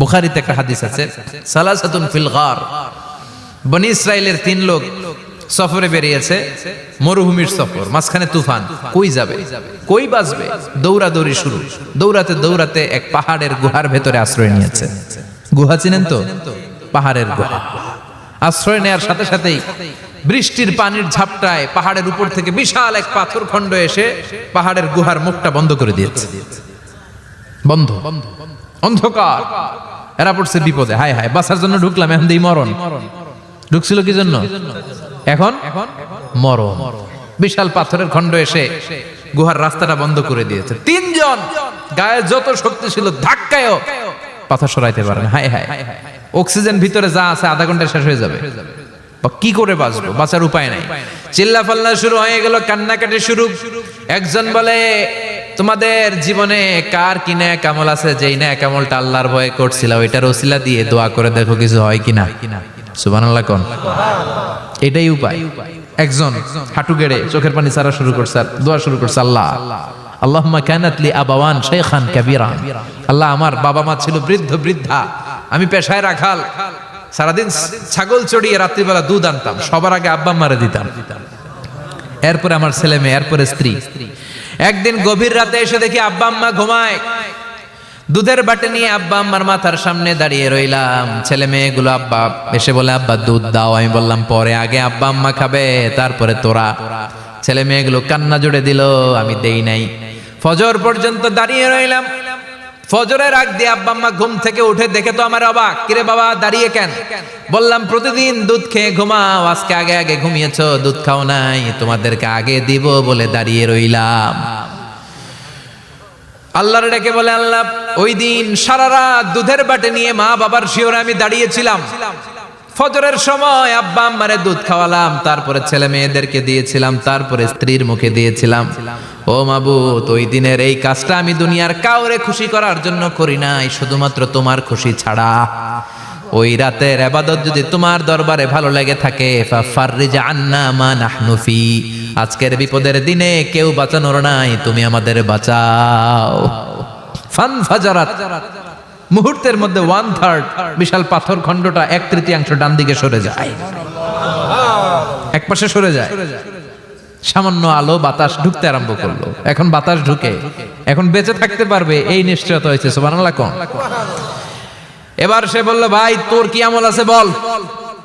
বুখারিতে একটা হাদিস আছে, সালাসাতুন ফিল গার। বনি ইসরায়েলের তিন লোক সফরে বেরিয়েছে, মরুভূমির সফর, মাঝখানে তুফান, কই যাবে? কই বাঁচবে? দৌড়াদৌড়ি শুরু। দৌড়াতে দৌড়াতে এক পাহাড়ের গুহার ভেতরে আশ্রয় নিয়েছে। গুহা চিনেন তো? পাহাড়ের গুহা। আশ্রয় নেয়ার সাথে সাথেই বৃষ্টির পানির ঝাপটায় পাহাড়ের উপর থেকে বিশাল এক পাথর খণ্ড এসে পাহাড়ের গুহার মুখটা বন্ধ করে দিয়েছে। বন্ধ। অন্ধকার। এরা পড়ছে বিপদে। হায় হায় বাসার জন্য ঢুকলাম, এখন দিই মরণ। ঢুকছিল কি জন্য? এখন? মরণ। বিশাল পাথরের খণ্ড এসে গুহার রাস্তাটা বন্ধ করে দিয়েছে। তিনজন গায়ে যত শক্তি ছিল, ধাক্কায়ও পাথর সরাইতে পারে না। হায় হায়। অক্সিজেন ভিতরে যা আছে, আধা ঘণ্টা শেষ হয়ে যাবে। কি করে বাঁচবো? বাঁচার উপায় নাই। চিল্লা ফাল্লা শুরু হয়ে গেল, কান্নাকাটি শুরু। একজন বলে তোমাদের জীবনে কার কি ন্যাক আমল আছে? যেই ন্যাক আমলটা আল্লাহর ভয়ে করছিল ওইটার ওসিলা দিয়ে দোয়া করে দেখো কিছু হয় কিনা। সুবহানাল্লাহ কোন? এটাই উপায়। একজন হাঁটু গেড়ে চোখের পানি ছাড়া শুরু করছে দোয়া শুরু করছে, আল্লাহ। আল্লাহুম্মা কানাত লি আবাওয়ান শাইখান কাবীরা। আল্লাহ, আমার বাবা মা ছিল বৃদ্ধ, বৃদ্ধা। আমি পেশায় রাখাল। সারাদিন ছাগল চড়িয়ে রাত্রিবেলা দুধ আনতাম। সবার আগে আব্বা মারে দিতাম। এরপরে আমার ছেলে মেয়ে, এরপরে স্ত্রী। একদিন গভীর রাতে এসে দেখি আব্বা, আম্মা ঘুমায়। দুধের বাটে নিয়ে আব্বা, আম্মার মাথার সামনে দাঁড়িয়ে রইলাম। ছেলে মেয়েগুলো আব্বা এসে বলে, আব্বা, দুধ দাও। আমি বললাম, পরে আগে আব্বা, আম্মা খাবে, তারপরে তোরা। ছেলে মেয়েগুলো কান্না জুড়ে দিল, আমি দেই নাই। ফজর পর্যন্ত দাঁড়িয়ে রইলাম। ফজরের আগ দিয়ে আব্বা আম্মা ঘুম থেকে উঠে দেখে তো আমার অবাক, কিরে বাবা, দাঁড়িয়ে কেন? বললাম, প্রতিদিন দুধ খেয়ে ঘুমাও, আজকে আগে আগে ঘুমিয়েছ, দুধ খাও নাই, তোমাদেরকে আগে দিব বলে দাঁড়িয়ে রইলাম। আল্লাহর ডেকে বলে, আল্লাহ, ওই দিন সারা রাত দুধের বাটে নিয়ে মা বাবার শিওরে আমি দাঁড়িয়েছিলাম। ফজরের সময় আব্বা আম্মারে দুধ খাওয়ালাম, তারপরে ছেলে মেয়েদেরকে দিয়েছিলাম, তারপরে স্ত্রীর মুখে দিয়েছিলাম। ও মাবুত ওই দিনের এই কাজটা আমি দুনিয়ার কাউরে খুশি করার জন্য করি নাই, শুধুমাত্র তোমার খুশি ছাড়া। ওই রাতের আবাদত যদি তোমার দরবারে ভালো লেগে থাকে আজকের বিপদের দিনে কেউ বাঁচানোর নাই, তুমি আমাদের বাঁচাও। ফান ফাজারাত। মুহূর্তের মধ্যে ওয়ান থার্ড বিশাল পাথর খণ্ডটা এক তৃতীয়াংশ ডান দিকে সরে যায়। এক পাশে সরে যায়। সামান্য আলো বাতাস ঢুকতে আরম্ভ করল। এখন বাতাস ঢুকে। এখন বেঁচে থাকতে পারবে, এই নিশ্চয়তা হয়েছে, সুবহানাল্লাহ কোন। এবার সে বলল, ভাই, তোর কি আমল আছে বল?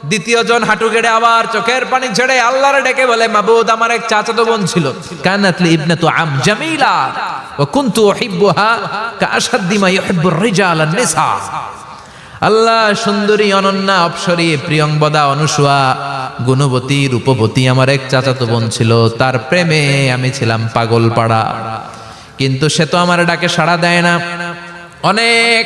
দ্বিতীয় জন হাঁটু গেড়ে আবার চোখের পানি ছেড়ে আল্লাহর ডেকে বলে, মাবুদ, আমার এক চাচাতো বোন ছিল। কানাতলি ইবনাতু আম জামিলা ওয়া কুনতু উহিব্বুহা কাআশাদ্দি মা ইউহিব্বুর রিজাল আন-নিসা। আল্লাহ সুন্দরী, অনন্যা, অপসরী প্রিয়ংবদা অনুসুয়া, গুণবতী, রূপবতী আমার এক চাচাতো বোন ছিল। তার প্রেমে আমি ছিলাম পাগল পাড়া কিন্তু সে তো আমার ডাকে সাড়া দেয় না। অনেক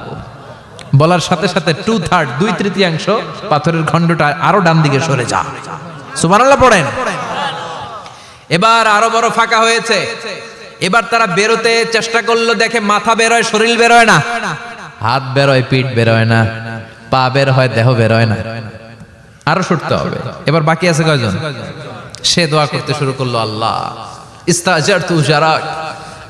বলার সাথে সাথে টু থার্ড দুই তৃতীয়াংশ পাথরের খণ্ডটা আরও ডান দিকে সরে যা। সুবহানাল্লাহ পড়েন। এবার আরও বড় ফাঁকা হয়েছে। এবার তারা বেরোতে চেষ্টা করল, দেখে মাথা বেরোয়, শরীর বেরোয় না। হাত বেরোয়, পিঠ বেরোয় না। পা বের হয়, দেহ বেরোয় না। আরও ছুটতে হবে। এবার বাকি আছে কয়জন? সে দোয়া করতে শুরু করল, আল্লাহ। ইস্তাজার তু জারাক।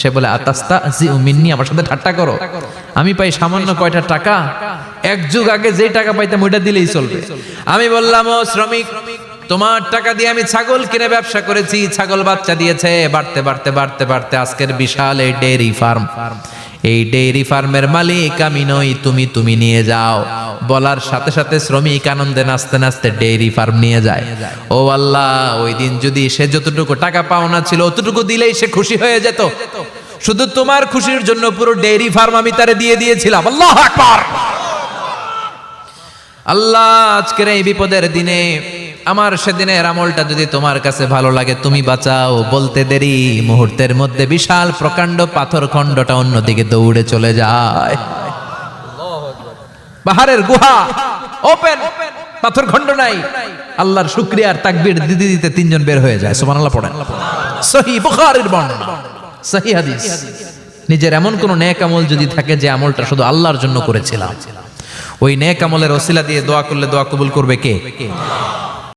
সে বলে আতাস্তা জি উমিননি আমার সাথে ঠাট্টা করো। আমি পাই সামান্য কয়টা টাকা, এক যুগ আগে যে টাকা পাইতাম ওইটা দিলেই চলবে। আমি বললাম, ও শ্রমিক, তোমার টাকা দিয়ে আমি ছাগল কিনে ব্যবসা করেছি, ছাগল বাচ্চা দিয়েছে। বাড়তে বাড়তে বাড়তে বাড়তে আজকের বিশাল এই ডেইরি ফার্ম। এই ডেইরি ফার্মের মালিক, আমি নই, তুমি তুমি নিয়ে যাও। বলার সাথে সাথে শ্রমিক আনন্দে নাচতে নাচতে ডেইরি ফার্ম নিয়ে যায়। ও আল্লাহ, ওই দিন যদি সে যতটুকু টাকা পাওনা ছিল, অতটুকু দিলেই সে খুশি হয়ে যেত। শুধু তোমার খুশির জন্য পুরো ডেইরি ফার্ম আমি তারে দিয়ে দিয়েছিলাম। আল্লাহ আকবার! আল্লাহ, আজকের এই বিপদের দিনে আমার সেদিনের আমলটা যদি তোমার কাছে ভালো লাগে, তুমি বাঁচাও। বলতে দেরি, মুহূর্তের মধ্যে বিশাল প্রকাণ্ড পাথর খণ্ডটা অন্যদিকে দৌড়ে চলে যায়। পাহাড়ের গুহা ওপেন পাথর খণ্ড নাই। আল্লাহর শুক্রিয়ার তাকবীর দিতে দিতে তিনজন বের হয়ে যায়। সুবহানাল্লাহ পড়েন। সহি বুখারীর বর্ণনা সহি হাদিস। নিজের এমন কোন নেক আমল যদি থাকে যে আমলটা শুধু আল্লাহর জন্য করেছিলাম। ওই নেক আমলের ওসিলা দিয়ে দোয়া করলে দোয়া কবুল করবে কে?